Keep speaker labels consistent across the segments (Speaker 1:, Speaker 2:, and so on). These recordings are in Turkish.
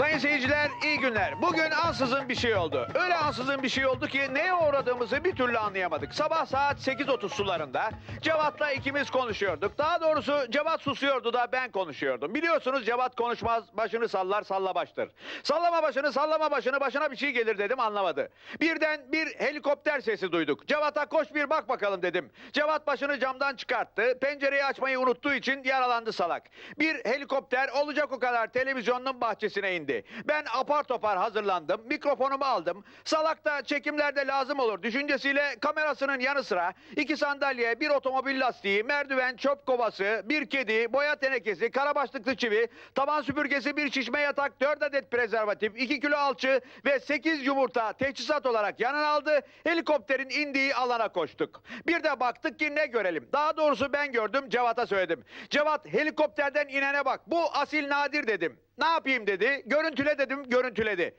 Speaker 1: Sayın seyirciler iyi günler. Bugün ansızın bir şey oldu. Öyle ansızın bir şey oldu ki neye uğradığımızı bir türlü anlayamadık. Sabah saat 8.30 sularında Cevat'la ikimiz konuşuyorduk. Daha doğrusu Cevat susuyordu da ben konuşuyordum. Biliyorsunuz Cevat konuşmaz, başını sallar, salla baştır. Sallama başını, sallama başını, başına bir şey gelir dedim anlamadı. Birden bir helikopter sesi duyduk. Cevat'a koş bir bak bakalım dedim. Cevat başını camdan çıkarttı. Pencereyi açmayı unuttuğu için yaralandı salak. Bir helikopter olacak o kadar televizyonun bahçesine indi. Ben apar topar hazırlandım. Mikrofonumu aldım. Salak da çekimlerde lazım olur düşüncesiyle kamerasının yanı sıra iki sandalye, bir otomobil lastiği, merdiven, çöp kovası, bir kedi, boya tenekesi, karabaşlıklı çivi, taban süpürgesi, bir şişme yatak, dört adet prezervatif, iki kilo alçı ve sekiz yumurta teçhizat olarak yanına aldı. Helikopterin indiği alana koştuk. Bir de baktık ki ne görelim. Daha doğrusu ben gördüm Cevat'a söyledim. Cevat helikopterden inene bak. Bu asil Nadir dedim. Ne yapayım dedi. Görüntüle dedim, görüntüledi.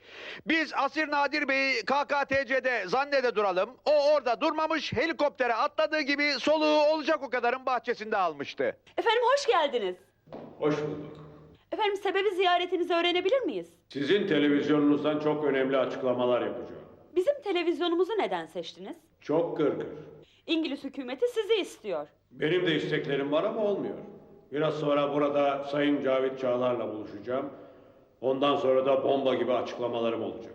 Speaker 1: Biz Asil Nadir Bey'i KKTC'de zannede duralım. O orada durmamış, helikoptere atladığı gibi soluğu olacak o kadarın bahçesinde almıştı.
Speaker 2: Efendim hoş geldiniz.
Speaker 3: Hoş bulduk.
Speaker 2: Efendim sebebi ziyaretinizi öğrenebilir miyiz?
Speaker 3: Sizin televizyonunuzdan çok önemli açıklamalar yapacağım.
Speaker 2: Bizim televizyonumuzu neden seçtiniz?
Speaker 3: Çok gırgır.
Speaker 2: İngiliz hükümeti sizi istiyor.
Speaker 3: Benim de isteklerim var ama olmuyor. Biraz sonra burada Sayın Cavit Çağlar'la buluşacağım. Ondan sonra da bomba gibi açıklamalarım olacak.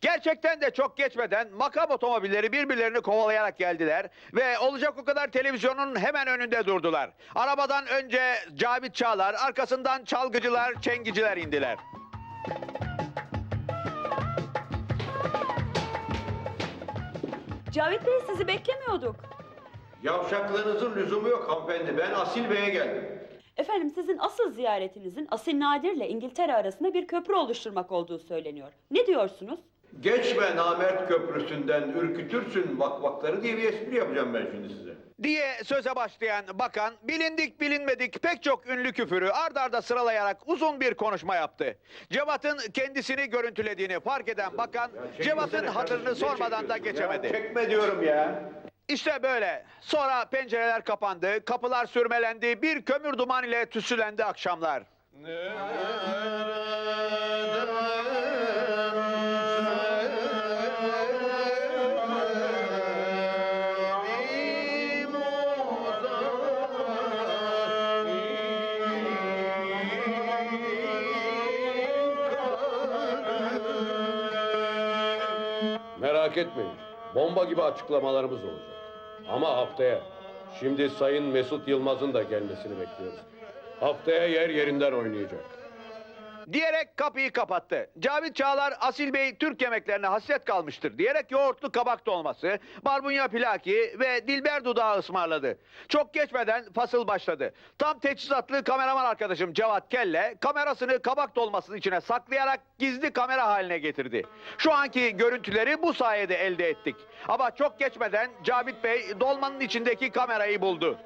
Speaker 1: Gerçekten de çok geçmeden makam otomobilleri birbirlerini kovalayarak geldiler ve olacak o kadar televizyonun hemen önünde durdular. Arabadan önce Cavit Çağlar, arkasından çalgıcılar, çengiciler indiler.
Speaker 2: Cavit Bey sizi beklemiyorduk.
Speaker 4: Yavşaklığınızın lüzumu yok hanımefendi. Ben Asil Bey'e geldim.
Speaker 2: Efendim sizin asıl ziyaretinizin Asil Nadir ile İngiltere arasında bir köprü oluşturmak olduğu söyleniyor. Ne diyorsunuz?
Speaker 4: Geçme namert köprüsünden ürkütürsün vakvakları diye bir espri yapacağım ben şimdi size.
Speaker 1: diye söze başlayan bakan bilindik bilinmedik pek çok ünlü küfürü ard arda sıralayarak uzun bir konuşma yaptı. Cevat'ın kendisini görüntülediğini fark eden bakan Cevat'ın hatırını sormadan da
Speaker 4: çekiyorsun ya?
Speaker 1: geçemedi.
Speaker 4: Çekme diyorum ya.
Speaker 1: İşte böyle. Sonra pencereler kapandı, kapılar sürmelendi, bir kömür duman ile tüsülendi akşamlar.
Speaker 3: Merak etmeyin. Bomba gibi açıklamalarımız olacak. Ama haftaya. Şimdi Sayın Mesut Yılmaz'ın da gelmesini bekliyoruz. Haftaya yer yerinden oynayacak.
Speaker 1: Diyerek kapıyı kapattı. Cavit Çağlar Asil Bey Türk yemeklerine hasret kalmıştır diyerek yoğurtlu kabak dolması, barbunya pilaki ve dilber dudağı ısmarladı. Çok geçmeden fasıl başladı. Tam teçhizatlı kameraman arkadaşım Cevat Kelle kamerasını kabak dolmasının içine saklayarak gizli kamera haline getirdi. Şu anki görüntüleri bu sayede elde ettik. Ama çok geçmeden Cavit Bey dolmanın içindeki kamerayı buldu.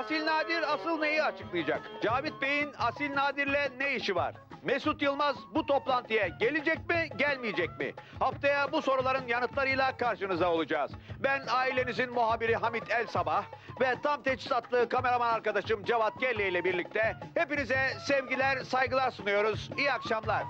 Speaker 1: Asil Nadir asıl neyi açıklayacak? Cavit Bey'in Asil Nadir'le ne işi var? Mesut Yılmaz bu toplantıya gelecek mi, gelmeyecek mi? Haftaya bu soruların yanıtlarıyla karşınıza olacağız. Ben ailenizin muhabiri Hamit El Sabah ve tam teçhizatlı kameraman arkadaşım Cevat Kelle ile birlikte hepinize sevgiler, saygılar sunuyoruz. İyi akşamlar.